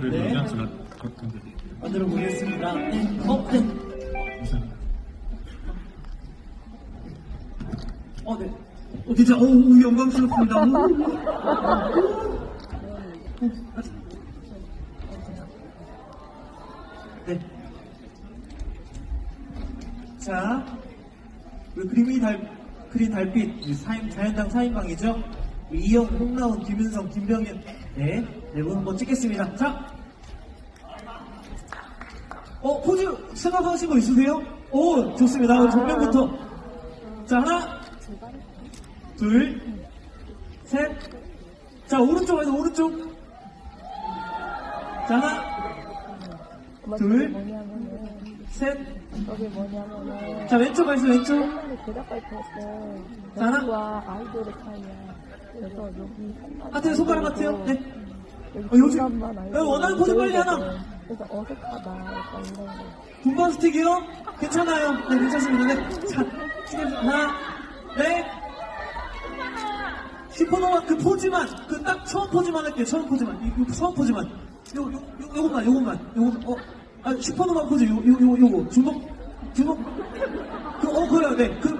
그래도 네. 그냥 제가 그렇던데. 만들어 보겠습니다. 네. 어, 네. 어, 네. 어, 진짜, 어, 우, 영광스럽습니다. 오, 오. 네. 자, 우리 그림이 달, 그린 달빛, 이 사인, 자연당 4인방이죠? 이영, 홍나훈, 김윤성, 김병현. 네, 네분 한번 찍겠습니다. 자. 어, 포즈 생각하신 거 있으세요? 오, 좋습니다. 정면부터. 자, 하나, 둘, 셋. 자, 오른쪽에서 오른쪽. 자, 하나, 둘. 셋. 저게 뭐냐면은 자, 왼쪽. 옛날에 대답 발표했어 자, 하나. 여기와 아이돌의 사이야 그래서 여기 하트에 손가락 같아요? 네. 여기 어, 요즘- 알고 어, 원하는 포즈 빨리 하나. 그래서 어색하다 분반 스틱이요? 괜찮아요. 네, 괜찮습니다. 네. 자, 하나, 네. 슈퍼노마 그 포즈만, 그 딱 처음 포즈만 할게요. 처음 포즈만. 이, 요, 처음 포즈만. 요, 요, 요, 요것만, 요것만. 요것만. 어, 아, 슈퍼노마 포즈, 요, 요, 요, 요거. 주먹, 주먹. 그, 어, 그래요. 네. 그,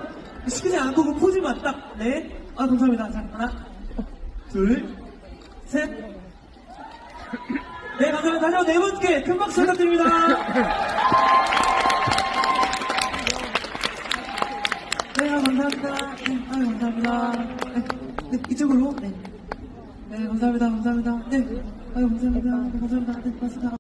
시키지 않고 그 포즈만 딱. 네. 아, 감사합니다. 자, 하나, 둘, 셋. 네, 감사합니다. 다시 한번 네 번째 큰 박수 부탁드립니다. 네, 아, 감사합니다. 네, 아, 감사합니다. 네, 네, 이쪽으로. 네. 네, 감사합니다. 감사합니다. 네, 아, 감사합니다. 네, 감사합니다. 네, 고맙습니다.